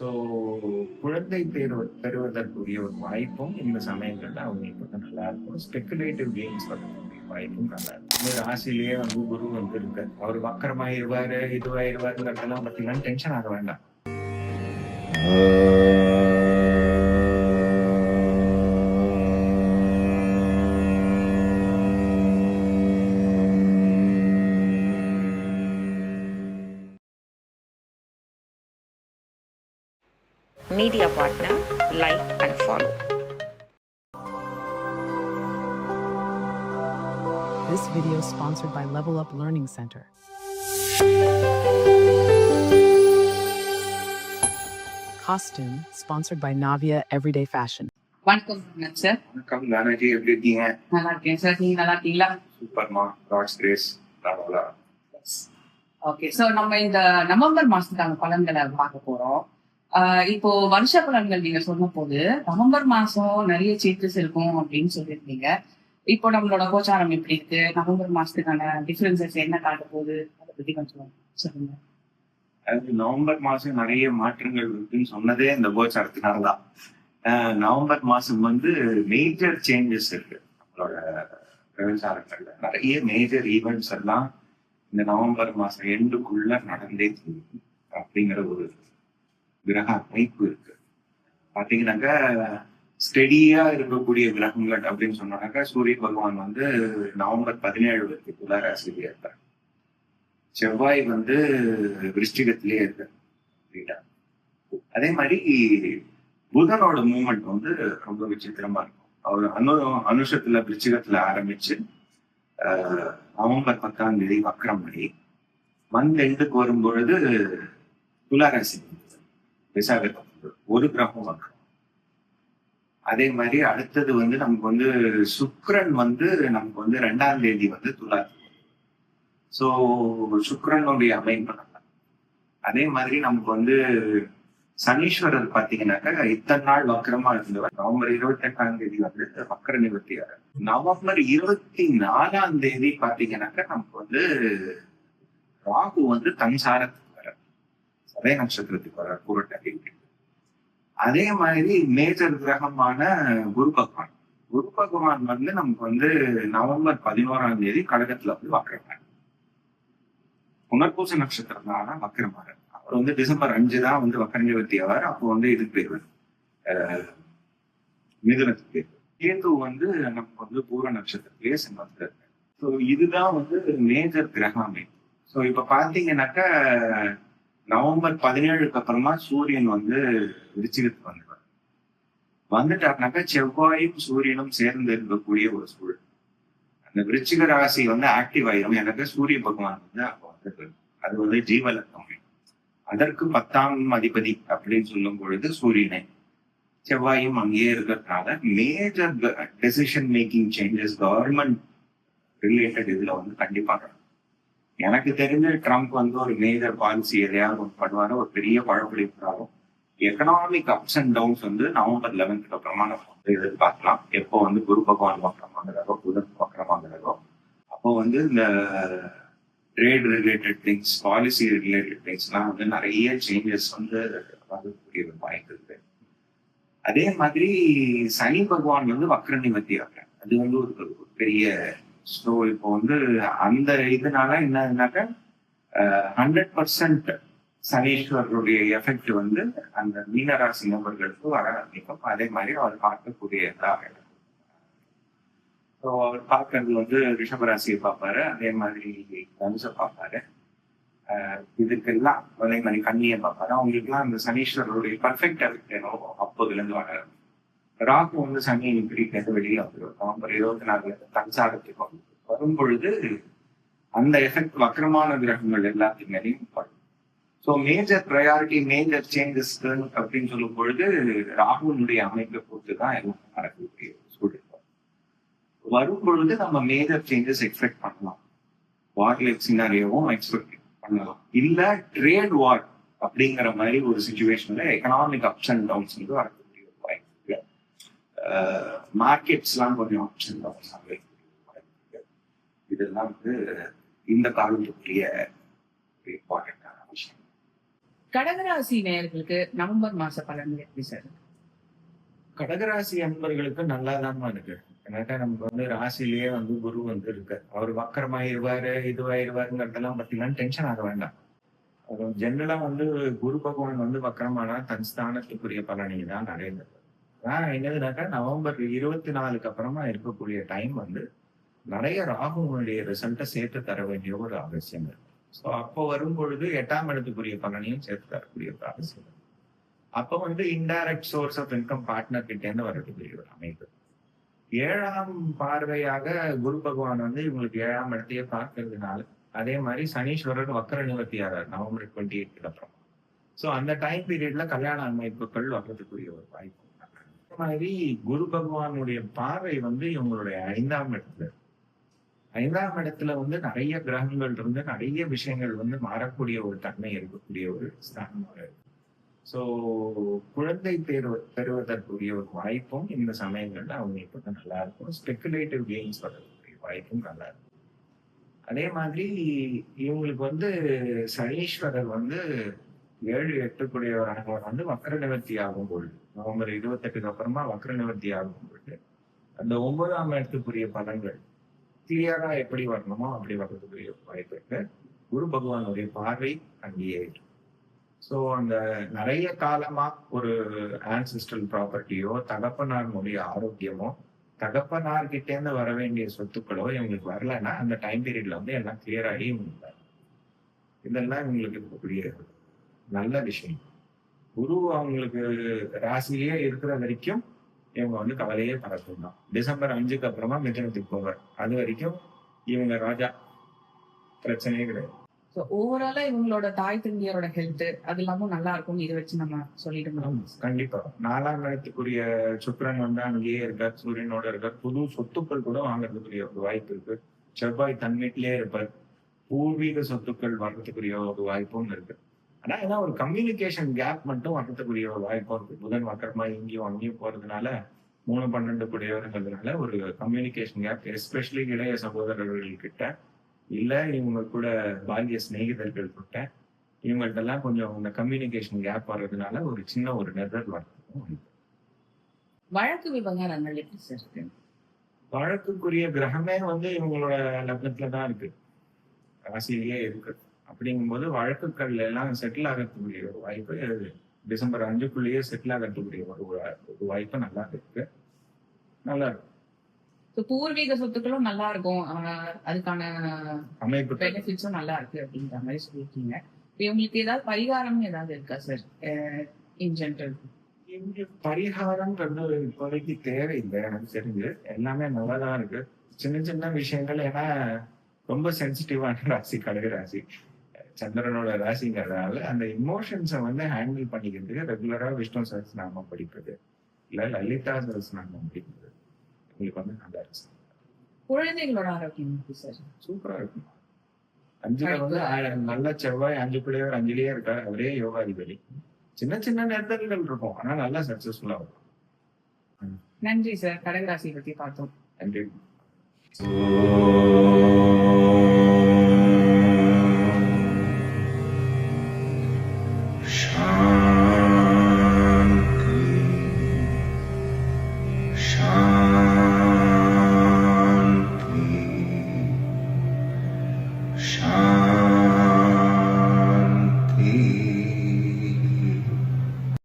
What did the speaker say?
So குழந்தை பேர் பெறுவதற்குரிய ஒரு வாய்ப்பும் இந்த சமயங்கள்ல அவங்களுக்கு வந்து நல்லா இருக்கும். ஸ்பெகுலேட்டிவ் கேம்ஸ் வரக்கூடிய வாய்ப்பும் நல்லா இருக்கும். ஒரு ராசிலேயே வந்து குரு வந்து இருக்கு அவர் வக்கரமாயிருவாரு இதுவாயிருவாருங்கிறதெல்லாம் பார்த்தீங்கன்னா டென்ஷன் ஆக வேண்டாம். media partner, like and follow. This video is sponsored by Level Up Learning Center. Costume sponsored by Navia Everyday Fashion. வணக்கம் சார் வணக்கம் தானாஜி எப்படி இருக்கீங்க நல்லா இருக்கேன் சார் நீங்க நல்லா இருக்கீங்களா சூப்பர்மா காட்ஸ் கிரேஸ் பரவாயில்ல ஓகே சோ நம்ம இந்த நவம்பர் மாசத்துக்கான பலன்களை பார்க்க போறோம் ஆஹ் இப்போ வருஷ பலன்கள் நீங்க சொன்ன போது நவம்பர் மாசம் நிறைய சேஞ்சஸ் இருக்கும் அப்படின்னு சொல்லியிருந்தீங்க. இப்போ நம்மளோட கோச்சாரம் எப்படி இருக்கு? நவம்பர் மாசத்துக்கான டிஃபரன்சஸ் என்ன காட்ட போகுது? அதை பத்தி கொஞ்சம் சொல்லுங்க. அது நவம்பர் மாசம் நிறைய மாற்றங்கள் இருக்குன்னு சொன்னதே இந்த கோச்சாரத்தினால்தான். நவம்பர் மாசம் வந்து மேஜர் சேஞ்சஸ் இருக்கு. நம்மளோட விவசாரங்கள்ல நிறைய மேஜர் ஈவெண்ட்ஸ் எல்லாம் இந்த நவம்பர் மாசம் எண்டுக்குள்ள நடந்தே அப்படிங்கிற ஒரு கிரக அமைப்பு இருக்கு. பாத்தீங்கன்னாக்கா ஸ்டெடியா இருக்கக்கூடிய கிரகங்கள் அப்படின்னு சொன்னாக்கா சூரிய பகவான் வந்து நவம்பர் பதினேழு வரைக்கும் துளாராசிலேயே இருப்பார். செவ்வாய் வந்து விருஷ்டிகத்திலேயே இருக்கு அதே மாதிரி புதனோட மூமெண்ட் வந்து ரொம்ப விசித்திரமா இருக்கும். அவர் அனு அனுஷத்துல விருச்சிகத்துல ஆரம்பிச்சு நவம்பர் பத்தாம் தேதி வக்ரம் மணி மந்த் எண்டுக்கு வரும்பொழுது துளாராசி விசாகத்துக்கு ஒரு கிரகம் வக்ரம் அதே மாதிரி அடுத்தது வந்து நமக்கு வந்து சுக்ரன் வந்து நமக்கு வந்து ரெண்டாம் தேதி வந்து துலாத்துக்கு ஸோ சுக்ரனுடைய அமைப்பு அதே மாதிரி நமக்கு வந்து சனீஸ்வரர் பாத்தீங்கன்னாக்கா இத்தனை நாள் வக்கரமா இருந்தவர். நவம்பர் இருபத்தி எட்டாம் தேதி வந்து வக்கர நிவர்த்தி நவம்பர் இருபத்தி நாலாம் தேதி பாத்தீங்கன்னாக்கா நமக்கு வந்து ராகு வந்து தன்சாரத்துக்கு அதே நட்சத்திரத்துக்கு வர பூரட்டாதி அதே மாதிரி மேஜர் கிரகமான குரு பகவான். குரு பகவான் வந்து நமக்கு வந்து நவம்பர் பதினோராம் தேதி கடகத்துல வந்து வக்கரமார் புனர்பூச நட்சத்திரம் தான் வக்கரமார் அவர் வந்து டிசம்பர் அஞ்சு தான் வந்து வக்கரஞ்சவர்த்தி அவர் அப்போ வந்து இதுக்கு பேர் மிதுனத்துக்கு பேர் கேது வந்து நமக்கு வந்து பூர நட்சத்திரத்திலேயே சென்றார் ஸோ இதுதான் வந்து மேஜர் கிரக அமைப்பு. ஸோ இப்ப பாத்தீங்கன்னாக்கா நவம்பர் பதினேழுக்கு அப்புறமா சூரியன் வந்து விருச்சிகத்துக்கு வந்துடுவார் வந்துட்டாருனாக்கா செவ்வாயும் சூரியனும் சேர்ந்து இருக்கக்கூடிய ஒரு சூழல். அந்த விருச்சிக ராசி வந்து ஆக்டிவ் ஆயிரும். எனக்கு சூரிய பகவான் வந்து அப்போ வந்து அது வந்து ஜீவலக்கம் அதற்கு பத்தாம் அதிபதி அப்படின்னு சொல்லும் பொழுது சூரியனை. செவ்வாயும் அங்கேயே இருக்கிறதுனால major decision making changes government related இதுல வந்து கண்டிப்பா நடக்கும். எனக்கு தெரிஞ்ச ட்ரம்ப் வந்து ஒரு மேஜர் பாலிசி எதையாவது ஒன்று பண்ணுவாரு. ஒரு பெரிய பழப்பிடிப்பாரோ எக்கனாமிக் அப்ஸ் அண்ட் டவுன்ஸ் வந்து நவம்பர் லெவன்த்துக்கு அப்புறமா நம்ம வந்து எதிர்பார்க்கலாம். எப்போ வந்து குரு பகவான் வக்கரமாகிறதோ புதன் வக்கரமாகிறதோ அப்போ வந்து இந்த trade related things policy related திங்ஸ்லாம் வந்து நிறைய சேஞ்சஸ் வந்து வரக்கூடிய வாய்ப்பு இருக்கு. அதே மாதிரி சனி பகவான் வந்து வக்ர நிவர்த்தி அது வந்து ஒரு பெரிய ஸோ இப்போ வந்து அந்த இதனால என்னதுனாக்க ஹண்ட்ரட் பர்சன்ட் சனீஸ்வரருடைய எஃபெக்ட் வந்து அந்த மீனராசி நபர்களுக்கு வர ஆரம்பிக்கும். அதே மாதிரி அவர் பார்க்கக்கூடியதாக இருக்கும். ஸோ அவர் பார்க்கறது வந்து ரிஷபராசியை பார்ப்பாரு. அதே மாதிரி தனுசை பார்ப்பாரு. ஆஹ் இதுக்கெல்லாம் அதே மாதிரி கண்ணியை பார்ப்பாரு. அவங்களுக்குலாம் அந்த சனீஸ்வரருடைய பர்ஃபெக்ட் எஃபெக்ட் என்னவோ அப்போதுல இருந்து வர ராகு வந்து சனி பிடிக்கிறது வெளியே வந்துடும் நவம்பர் இருபத்தி நாலுல தன்சாரத்துக்கு வந்து வரும் பொழுது அந்த எஃபெக்ட் வக்கரமான கிரகங்கள் எல்லாத்தையும் மேலேயும் படும் so major priority major changes அப்படின்னு சொல்லும் பொழுது ராகுனுடைய அமைப்பை பொறுத்து தான் எல்லாம் நடக்கக்கூடிய சூழல். வரும் பொழுது நம்ம மேஜர் சேஞ்சஸ் எக்ஸ்பெக்ட் பண்ணலாம். வார்லைக் சினாரியோவும் எக்ஸ்பெக்ட் பண்ணலாம். இல்ல ட்ரேட் வார் அப்படிங்கிற மாதிரி ஒரு சுச்சுவேஷன்ல எக்கனாமிக் அப்ஸ் அண்ட் டவுன்ஸ் வந்து வரக்கூடிய மார்க்கெட்ஸ்லாம் கொஞ்சம் அப்ஸ் அண்ட் டவுன்ஸ் வாய்ப்பு இதெல்லாம் வந்து இந்த காலத்துக்குரிய இம்பார்ட்டன்டான விஷயம். கடகராசி நேயர்களுக்கு நவம்பர் மாச பலன்கள் எப்படி சார்? கடகராசி அன்பர்களுக்கு நல்லா இருக்கு. ஏன்னாக்கா நமக்கு வந்து ராசிலேயே வந்து குரு வந்து இருக்கு அவர் வக்கரமாயிருவாரு இதுவாயிருவாருங்கிறதெல்லாம் பத்திலாம் டென்ஷன் ஆக வேண்டாம். அது ஜென்ரலா வந்து குரு பகவான் வந்து வக்கரமானா தன் ஸ்தானத்துக்குரிய பலனை தான் அடைந்தது. ஆனா என்னதுனாக்கா நவம்பர் இருபத்தி நாலுக்கு அப்புறமா இருக்கக்கூடிய டைம் வந்து நிறைய ராகுனுடைய ரிசல்ட்டை சேர்த்து தர வேண்டிய ஒரு அவசியம் இருக்கு. ஸோ அப்போ வரும் பொழுது எட்டாம் இடத்துக்குரிய பலனையும் சேர்த்து தரக்கூடிய ஒரு அவசியம் அப்போ வந்து indirect source of income partner கிட்டேருந்து வரக்கூடிய ஒரு அமைப்பு. ஏழாம் பார்வையாக குரு பகவான் வந்து இவங்களுக்கு ஏழாம் இடத்தையே பார்க்கறதுனால அதே மாதிரி சனீஸ்வரர் வக்கர நிவர்த்தியாகிறார் நவம்பர் டுவெண்ட்டி எயிட்க்கு அப்புறம். ஸோ அந்த டைம் பீரியட்ல கல்யாண அமைப்புகள் வர்றதுக்குரிய ஒரு வாய்ப்பு. மாதிரி குரு பகவானுடைய பார்வை வந்து இவங்களுடைய ஐந்தாம் இடத்துல. ஐந்தாம் இடத்துல வந்து நிறைய கிரகங்கள் இருந்து நிறைய விஷயங்கள் வந்து மாறக்கூடிய ஒரு தன்மை இருக்கக்கூடிய ஒரு ஸ்தானமாக இருக்கு. ஸோ குழந்தை தேர்வு பெறுவதற்குரிய ஒரு வாய்ப்பும் இந்த சமயங்கள்ல அவங்களுக்கு வந்து நல்லா இருக்கும். ஸ்பெகுலேட்டிவ் கேம்ஸ் வரக்கூடிய வாய்ப்பும் நல்லா இருக்கும். அதே மாதிரி இவங்களுக்கு வந்து சனீஸ்வரர் வந்து ஏழு எட்டுக்குடையவராக வந்து வக்ர நிவர்த்தி ஆகும் பொழுது நவம்பர் இருபத்தெட்டுக்கு அப்புறமா வக்ர நிவர்த்தி ஆகும் பொழுது அந்த ஒன்பதாம் இடத்துக்குரிய பலன்கள் கிளியரா எப்படி வரணுமோ அப்படி வர்றதுக்குரிய வாய்ப்பு இருக்கு. குரு பகவானுடைய பார்வை அங்கேயே இருக்கு. ஸோ அந்த நிறைய காலமா ஒரு ஆன்சிஸ்டல் ப்ராப்பர்ட்டியோ தகப்பனாருடைய ஆரோக்கியமோ தகப்பனார் கிட்ட வர வேண்டிய சொத்துக்களோ இவங்களுக்கு வரலன்னா அந்த டைம் பீரியட்ல வந்து எல்லாம் கிளியர் ஆகி இவங்களுக்கு இதெல்லாம் இவங்களுக்கு இருக்கக்கூடிய நல்ல விஷயம். குரு அவங்களுக்கு ராசியிலேயே இருக்கிற வரைக்கும் இவங்க வந்து கவலையே பறக்கும் தான் டிசம்பர் அஞ்சுக்கு அப்புறமா மிதனத்துக்கு போவார். அது வரைக்கும் இவங்க ராஜா. பிரச்சனையே கிடையாது. ஓவராலா இவங்களோட தாய் தந்தையரோட ஹெல்த் அது எல்லாமும் நல்லா இருக்கும் இதை வச்சு நம்ம சொல்லிட்டு கண்டிப்பா. நாலாம் இடத்துக்குரிய சுக்கிரன் வந்து அங்கேயே இருக்கார் சூரியனோட இருக்கார். புது சொத்துக்கள் கூட வாங்குறதுக்குரிய ஒரு வாய்ப்பு இருக்கு. செவ்வாய் தன் வீட்டிலேயே இருப்பார். பூர்வீக சொத்துக்கள் வர்றதுக்குரிய ஒரு வாய்ப்பும் இருக்கு. ஆனா ஏன்னா ஒரு கம்யூனிகேஷன் கேப் மட்டும் வர்றதுக்குரிய ஒரு வாய்ப்பும் இருக்கு. புதன் வக்கரமா இங்கேயும் அங்கேயும் போறதுனால மூணு பன்னெண்டு கூடியவர்கள்னால ஒரு கம்யூனிகேஷன் கேப் எஸ்பெஷலி இளைய சகோதரர்கள் கிட்ட இல்ல இவங்க கூட பாலிய சிநேகிதர்கள் கிட்ட இவங்கள்ட்ட எல்லாம் கொஞ்சம் இந்த கம்யூனிகேஷன் கேப் வர்றதுனால ஒரு சின்ன ஒரு நெருடல் வர்றதுக்கும் வழக்கு விவகாரங்கள் எப்படி சார் இருக்கு வழக்குக்குரிய கிரகமே வந்து இவங்களோட லக்னத்துல தான் இருக்கு. ராசியிலேயே இருக்கு. அப்படிங்கும்போது வழக்குகள் எல்லாம் செட்டில் ஆகிறதுக்குரிய ஒரு வாய்ப்பு. டிசம்பர் அஞ்சுக்குள்ளேயே செட்டில் ஆகிறதுக்குரிய ஒரு ஒரு வாய்ப்பு நல்லா இருக்கு. நல்லா இருக்கு. ஸோ பூர்வீக சொத்துக்களும் நல்லா இருக்கும். அதுக்கான அமைப்பு பெனிஃபிட்ஸும் நல்லா இருக்கு அப்படின்ற மாதிரி சொல்லியிருக்கீங்க. இவங்களுக்கு ஏதாவது பரிகாரம் ஏதாவது இருக்கா சார் இன் ஜென்ரல் பரிகாரம்ன்றது இப்போதைக்கு தேவையில்லை எனக்கு தெரிஞ்சு. எல்லாமே நல்லாதான் இருக்கு. சின்ன சின்ன விஷயங்கள் ஏன்னா ரொம்ப சென்சிட்டிவான ராசி கடக ராசி. சந்திரனோட ராசிங்கிறதுனால அந்த இமோஷன்ஸை வந்து ஹேண்டில் பண்ணிக்கிறதுக்கு ரெகுலரா விஷ்ணு சஹஸ்ரநாமம் படிப்பது இல்ல லலிதா சஹஸ்ரநாமம் படிக்கிறது உங்களுக்கு வந்து நல்லா இருக்கு குழந்தைகளோட ஆரோக்கியம் சார்? சூப்பரா இருக்கும். அஞ்சுல வந்து நல்ல செவ்வாய் அஞ்சு பிள்ளையர் அஞ்சுலயே இருக்காரு அவரே யோகாதிபதி. சின்ன சின்ன நெருடல்கள் இருக்கும் ஆனா நல்லா சக்சஸ்ஃபுல்லா இருக்கும். நன்றி சார் கடகராசி பத்தி பார்த்தோம். நன்றி.